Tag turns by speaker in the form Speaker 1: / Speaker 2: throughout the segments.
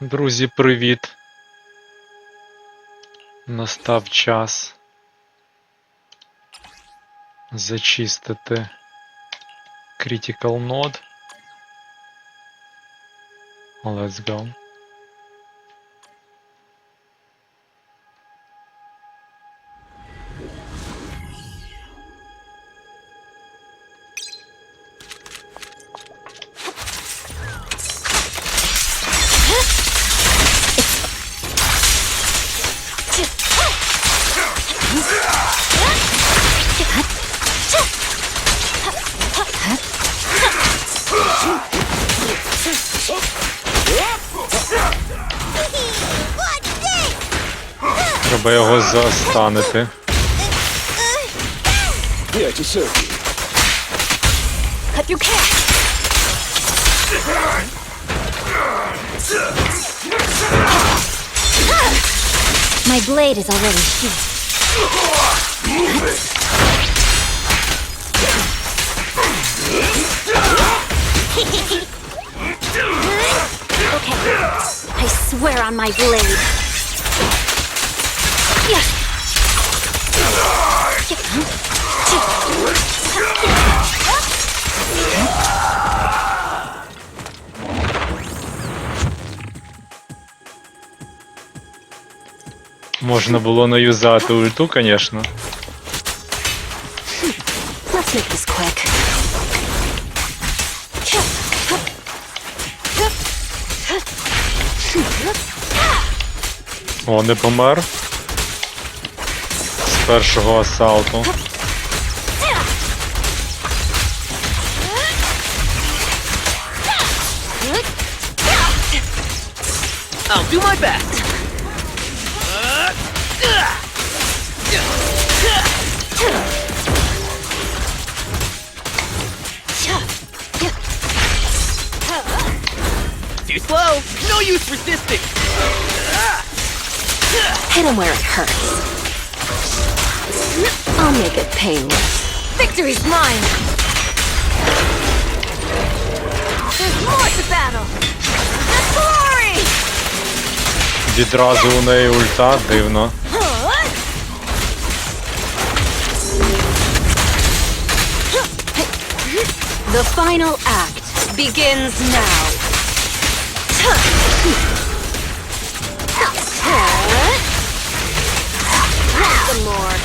Speaker 1: Друзі, привіт. Настав час зачистити Critical Node. Let's go. Треба його застанити.
Speaker 2: Here to serve you.
Speaker 3: Cut through cash. My blade is already sheathed. okay. I swear on my blade.
Speaker 1: Можна було не юзати ульту, звісно.
Speaker 3: Let's make this quick.
Speaker 1: О, не помер. З першого асалту.
Speaker 4: I'll do my best. No use resisting.
Speaker 3: Hit him where it hurts. I'll make it painless. Victory's mine! There's more to battle! The glory!
Speaker 1: Відразу у неї ульта, дивно.
Speaker 3: The final act begins now. More?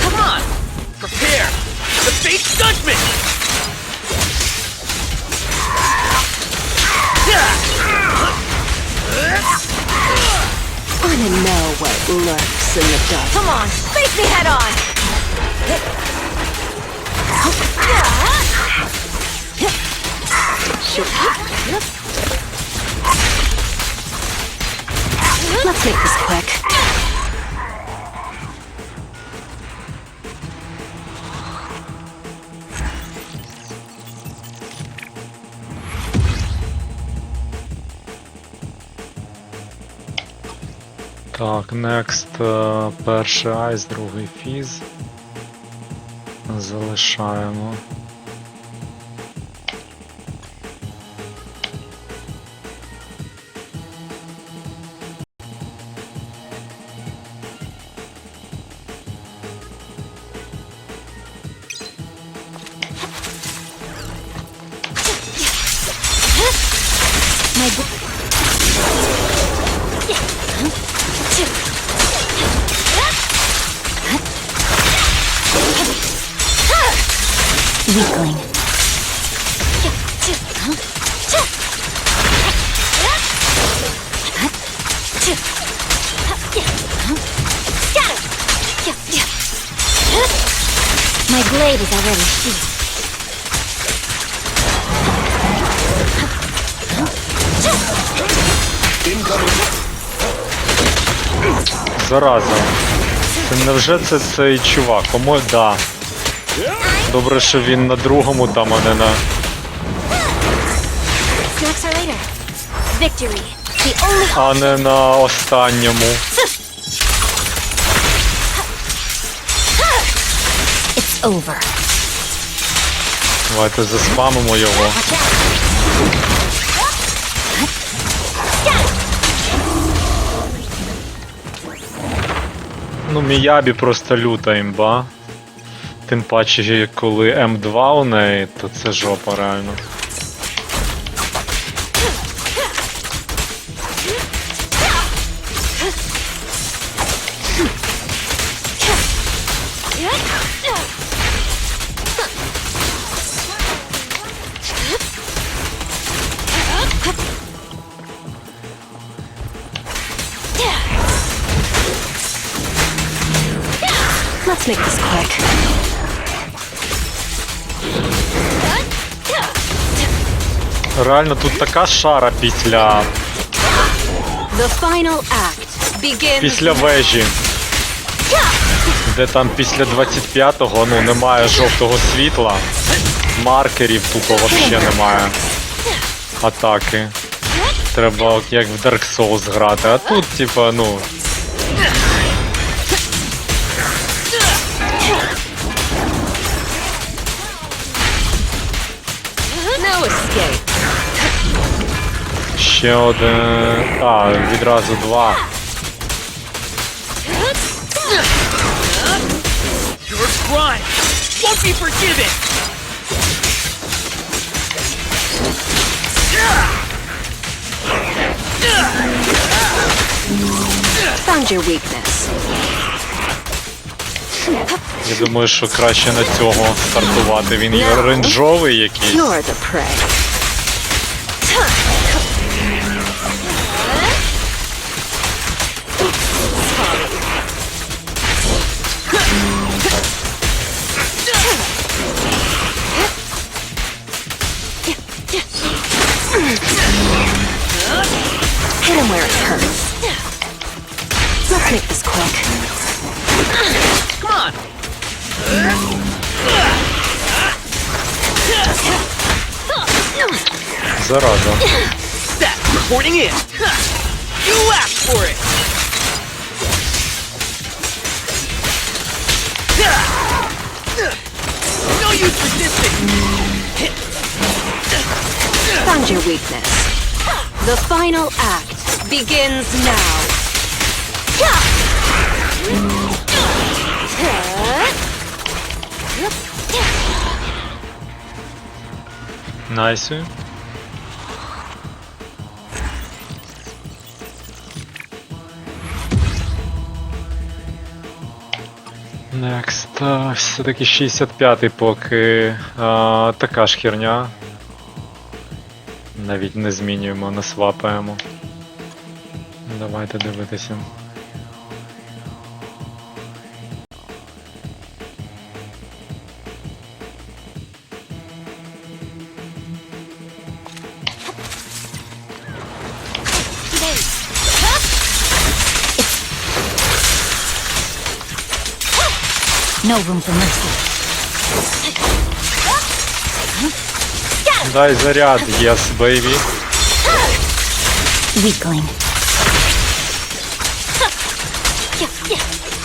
Speaker 4: Come on. Prepare. The judgment.
Speaker 3: Wanna know what lurks in the dark? Come on, face me head on!
Speaker 1: Так, next е, перший айс, другий фіз. Залишаємо.
Speaker 3: My
Speaker 1: Зараза. Це невже це цей чувак? Кому да. Добре, що він на другому там, а не на. А не на останньому.
Speaker 3: It's over.
Speaker 1: Давайте заспамимо його. Ну, Міябі просто люта імба. Тим паче, коли М2 у неї, то це жопа реально. Реально тут така шара після,
Speaker 3: The final act begins.
Speaker 1: після вежі. Де там після 25-го ну, немає жовтого світла, маркерів тупо взагалі немає. Атаки. Треба як в Dark Souls грати, а тут, типа, ну. Ще один. А, відразу два.
Speaker 4: Your crime won't be forgiven.
Speaker 3: Found your weakness.
Speaker 1: Я думаю, що краще на цього стартувати. Він є рейнджовий якийсь.
Speaker 3: You're the prey. Hit him where it hurts. Let's make this quick.
Speaker 4: Come on.
Speaker 1: Зараза.
Speaker 4: That reporting in. Huh. You asked for it. No use resisting.
Speaker 3: Found your weakness. The final act begins now.
Speaker 1: Найсю. Next. Все-таки 65-й поки. А, така ж херня. Навіть не змінюємо, не свапаємо. Давайте дивитися.
Speaker 3: No room for mercy.
Speaker 1: Дай заряд, yes, baby.
Speaker 3: Weakling.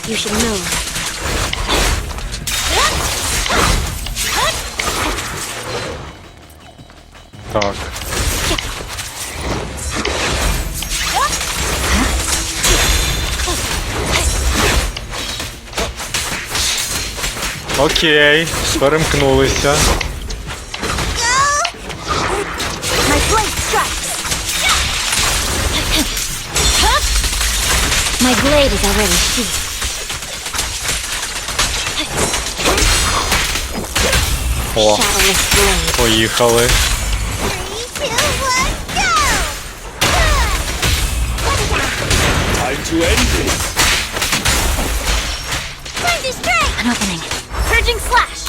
Speaker 3: You should know.
Speaker 1: Так. Окей, перемкнулися.
Speaker 3: My blade is already sheathed.
Speaker 1: О,
Speaker 3: Shadowless blade.
Speaker 1: поїхали.
Speaker 2: Time to end this.
Speaker 3: An opening. Surging slash.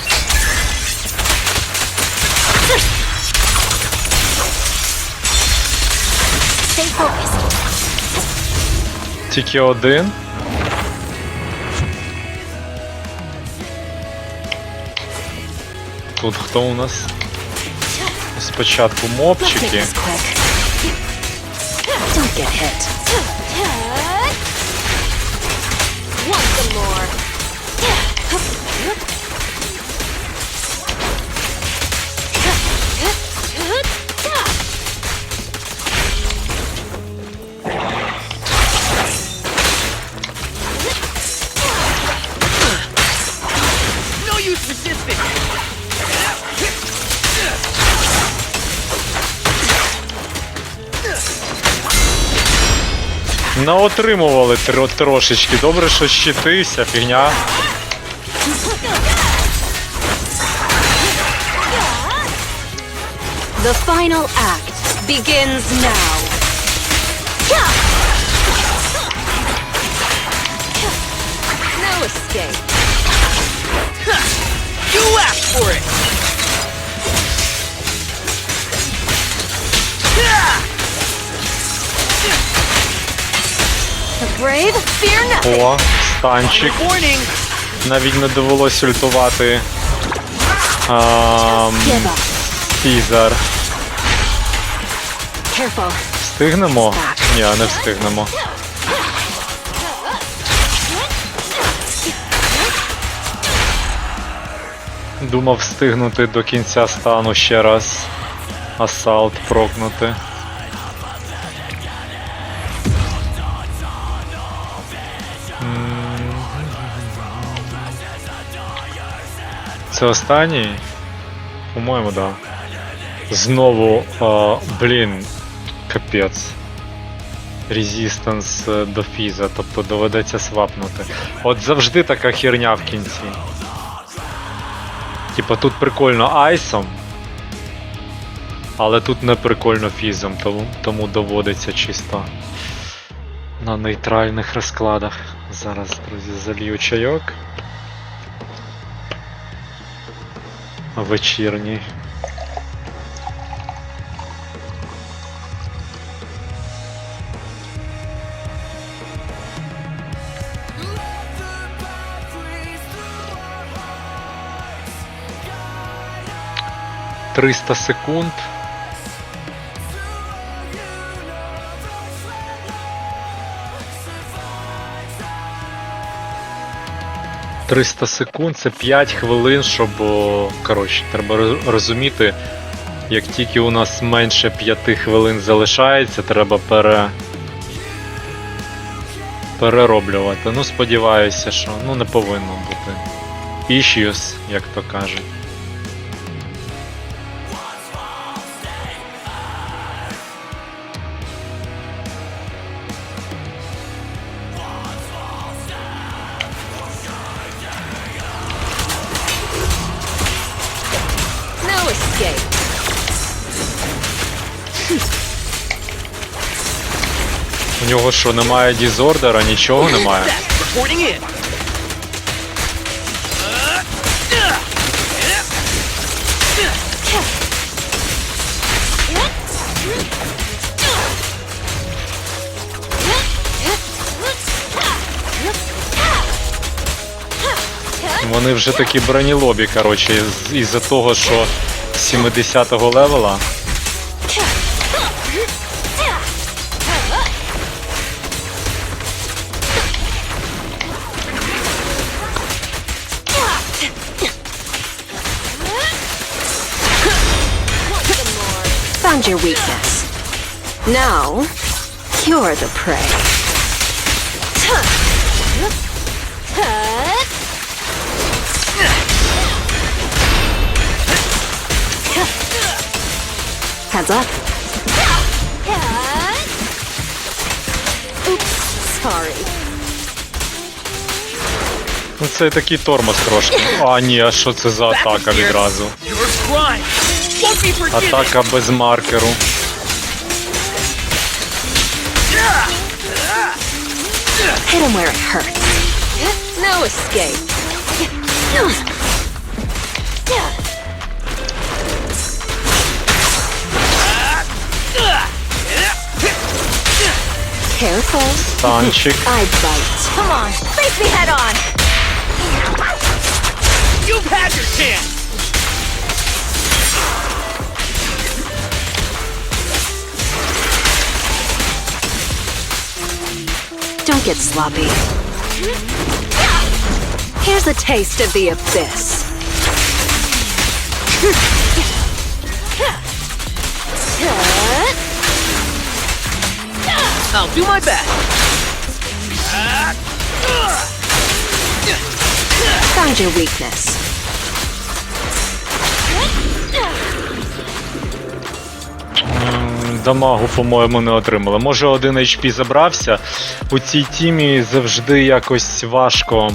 Speaker 3: Stay focused.
Speaker 1: Тільки один. Тут хто у нас? Спочатку мопчики.
Speaker 3: Don't get hit.
Speaker 1: Наотримували тро- трошечки. Добре, що щити, вся фігня.
Speaker 3: The final act begins now. No escape.
Speaker 4: You asked for it!
Speaker 3: Brave fear nothing.
Speaker 1: О, станчик. Навіть не довелось ультувати. Ам.
Speaker 3: Careful.
Speaker 1: Встигнемо? Ні, не встигнемо. Думав встигнути до кінця стану ще раз. Асалт прокнути. Це останній? По-моєму. Да. Знову, а, блін, капець. Резістанс до фіза, тобто доведеться свапнути. От завжди така херня в кінці. Типа тут прикольно айсом, але тут не прикольно фізом, тому, тому доводиться чисто на нейтральних розкладах. Зараз, друзі, залію чайок. Вечірній. Триста секунд. Триста секунд це 5 хвилин, щоб. Коротше, треба розуміти, як тільки у нас менше 5 хвилин залишається, треба пере. перероблювати. Ну, сподіваюся, що ну не повинно бути. Issues, як то кажуть. У нього що, немає дізордера, нічого немає. Вони вже такі бронілобі, коротше, із-за того, що 70-го левела.
Speaker 3: Your weakness. Now, you're the prey. Heads up. Oops, sorry.
Speaker 1: Ну це такий тормоз трошки. А ні, а що це за атака відразу?
Speaker 4: Your crime won't be forgiven!
Speaker 1: Атака без маркеру.
Speaker 3: Hit him where it hurts. No escape. Careful.
Speaker 1: Танчик.
Speaker 3: I bite. Come on, face me head on.
Speaker 4: You've had your chance!
Speaker 3: Get sloppy. Here's a taste of the abyss.
Speaker 4: I'll do my best!
Speaker 3: Found your weakness.
Speaker 1: Дамагу, по-моєму, не отримали. Може, один HP забрався. У цій тімі завжди якось важко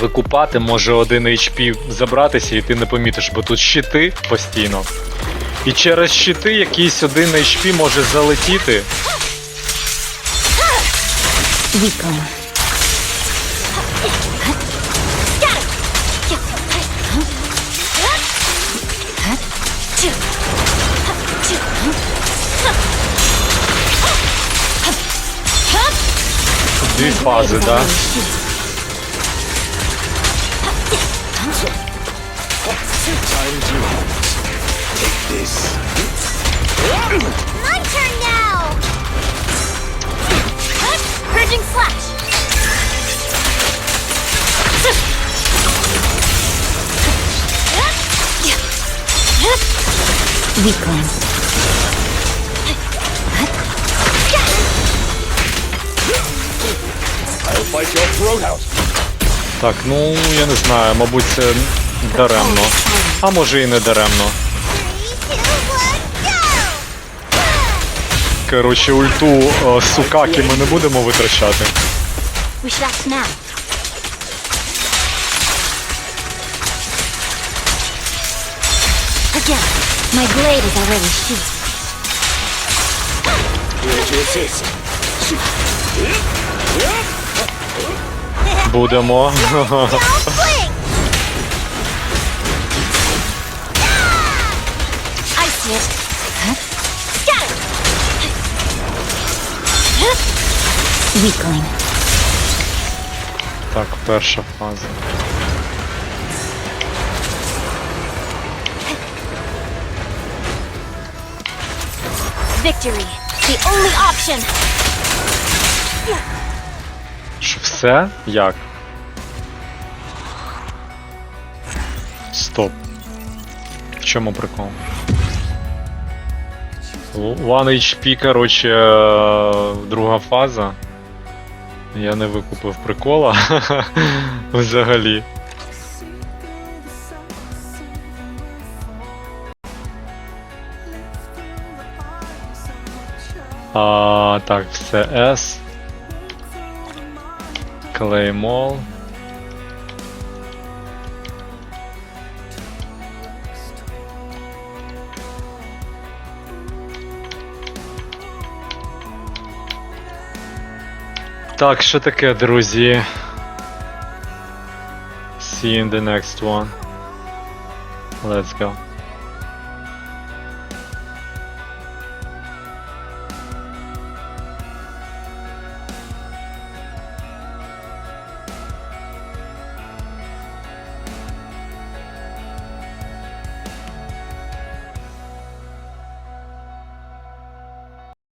Speaker 1: викупати, може один HP забратися, і ти не помітиш, бо тут щити постійно. І через щити якийсь один HP може залетіти.
Speaker 3: Weakling.
Speaker 1: Дві фази, так? Да?
Speaker 2: My turn now! Purging Slash!
Speaker 3: Weakling.
Speaker 1: Так, ну я не знаю, мабуть, це даремно. А може і не даремно. Коротше, ульту е, Сукакі ми не будемо витрачати.
Speaker 2: My blade is already sheathed.
Speaker 4: Here to assist.
Speaker 1: Будемо.
Speaker 2: Don't blink! I see it. Scatter!
Speaker 3: Weakling.
Speaker 1: Так, перша фаза.
Speaker 2: Victory, the only option.
Speaker 1: Все? Як? Стоп. В чому прикол? One HP, короче, е, друга фаза. Я не викупив прикола. Взагалі. А, так, все S. Claymall. Так, що таке, друзі? See you in the next one. Let's go.